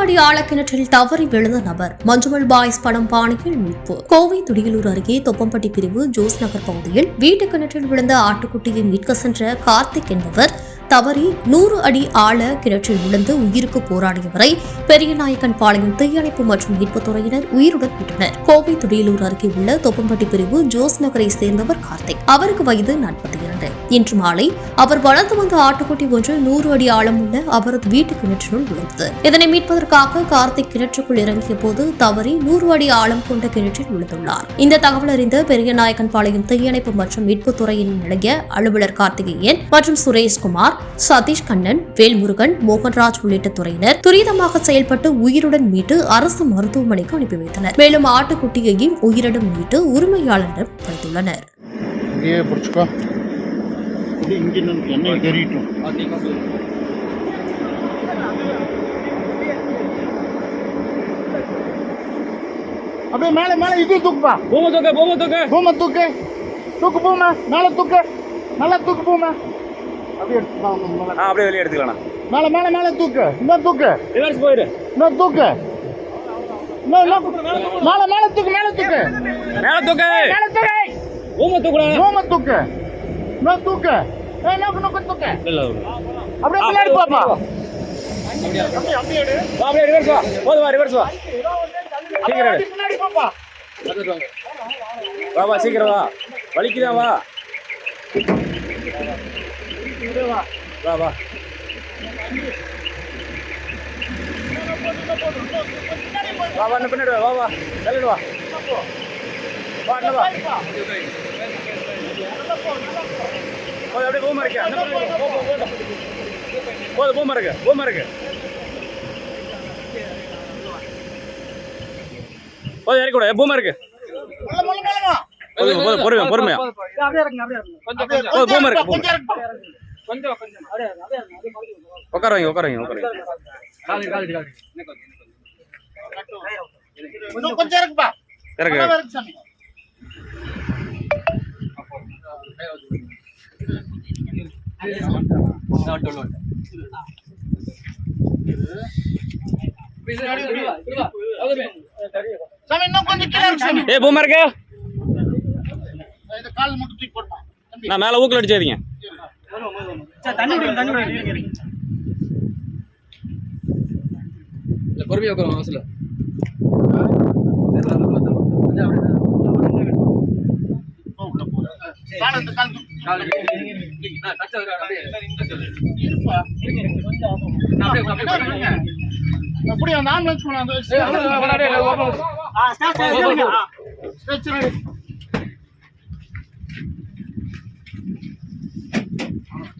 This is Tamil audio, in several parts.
அடி ஆழக்கிணற்றில் தவறி விழுந்த நபர். மஞ்சுமல் பாய்ஸ் படம் பாணியில் மீட்பு. கோவை துடியலூர் அருகே தொப்பம்பட்டி பிரிவு ஜோஸ் நகர் பகுதியில் வீட்டு கிணற்றில் விழுந்த ஆட்டுக்குட்டியை மீட்க சென்ற கார்த்திக் என்பவர் தவறி நூறு அடி ஆழ கிணற்றில் விழுந்து உயிருக்கு போராடியவரை பெரியநாயக்கன் பாளையம் தீயணைப்பு மற்றும் மீட்புத் துறையினர் உயிருடன் மீட்டனர். கோவை துடியலூர் அருகே உள்ள தொப்பம்பட்டி பிரிவு ஜோஸ் நகரை சேர்ந்தவர் கார்த்திக். அவருக்கு வயது நாற்பத்தி இரண்டு. இன்று மாலை அவர் வளர்ந்து வந்த ஆட்டுக்குட்டி ஒன்று நூறு அடி ஆழம் உள்ள அவரது வீட்டு கிணற்றினுள் விழுந்தது. இதனை மீட்பதற்காக கார்த்திக் கிணற்றுக்குள் இறங்கிய போது தவறி நூறு அடி ஆழம் கொண்ட கிணற்றில் விழுந்துள்ளார். இந்த தகவல் அறிந்த பெரியநாயக்கன் பாளையம் தீயணைப்பு மற்றும் மீட்புத் துறையின் நிலைய அலுவலர் கார்த்திகேயன் மற்றும் சுரேஷ்குமார் சதீஷ் கண்ணன் வேல்முருகன் மோகன்ராஜ் உள்ளிட்ட துறையினர் துரிதமாக செயல்பட்டு உயிருடன் மீட்டு அரசு மருத்துவமனைக்கு அனுப்பி வைத்தனர். மேலும் ஆட்டுக்குட்டியையும் உயிரிடம் மீட்டு உரிமையாளரிடம் தெரியட்டும். அப்படியே மேலே மேலே இது தூக்குப்பா. பூம தூக்க பூம தூக்க பூமை. தூக்கு தூக்கு. பூமை மேலே தூக்கு நல்லா தூக்கு பூமை அப்படியே எடுத்துப்பா உங்க மேலே ஆ அப்படியே வெளியே எடுத்துக்கலாம் மேலே மேலே மேலே தூக்கு. இன்னும் தூக்கு. ரிவர்ஸ் போயிரு. இன்னும் தூக்கு. மேலே மேலே தூக்கு மேலே தூக்கு. மேல தூக்க. மேலே தூக்கு. பூம தூக்குடா. பூமை தூக்கு. இன்னும் தூக்கு. ஏய் நோக்கு நோக்கு தூக்கு. இல்ல அப்படியே பின்னாடி போப்பா. வா அப்படியே ரிவர்ஸ் வா. போது வா ரிவர்ஸ் வா. சீக்கிரம் எடு. பின்னாடி போப்பா. வா வா சீக்கிரம் வா. வலிக்குதா வா. வா வா வா வா இன்னும் பின்னாடி வா வா வா தள்ளிடு வா இன்னும் வா போது அப்படியே பூம இருக்கு அந்த பக்கம் இருக்கு. போ, போ, போதும். போதும் பூம இருக்கு பூம இருக்கு போதும் இறக்கி விடு பூம இருக்கு பொறுமையா பொறுமையா பூமை இருக்கு, கொஞ்சம் இருக்குப்பா. உட்கார வைங்க உட்கார வைங்க உட்கார வைங்க கொஞ்சம் இருக்குப்பா இருக்கு சாமி. இன்னும் கொஞ்சம் பூமா நான் மேல ஊக்கல அடிச்சாதீங்க. பொறுமையா உட்காரும் அவசரம் கால் இந்த கால் தூக்கி இருப்பா அப்படியே? போனா அந்த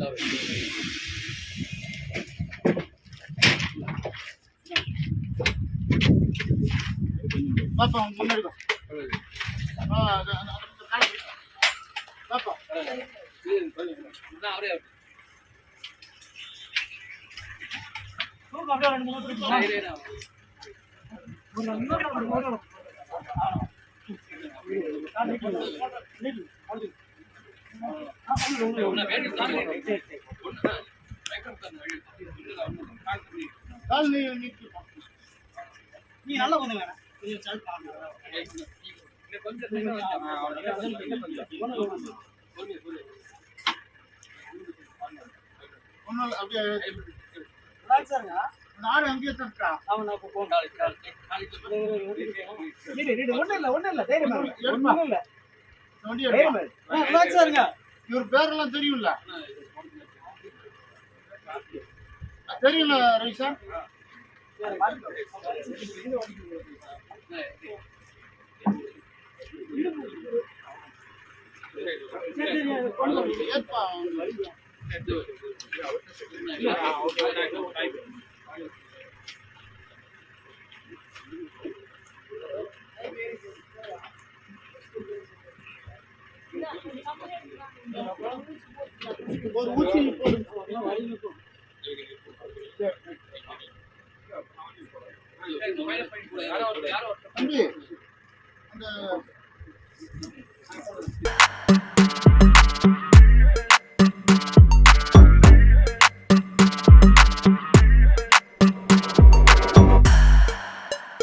ஸ்ட்ரெச்சர் எடு. பாப்பா முன்னாடி ஆ, அது- அது- அந்த கால் தூக்கி. பாப்பா கால் நீ நீட்டிப்பா. ஒண்ணும் இல்ல, அப்படியே நாடு அங்கேயே தட்டுறா. எடுப்பா. வண்டி எடுப்பா. இவர் பேரெல்லாம் தெரியும்ல? தெரியும்ல ரவிசா ஏற்பா ஒரு ஊசி போடு. தம்பி அந்த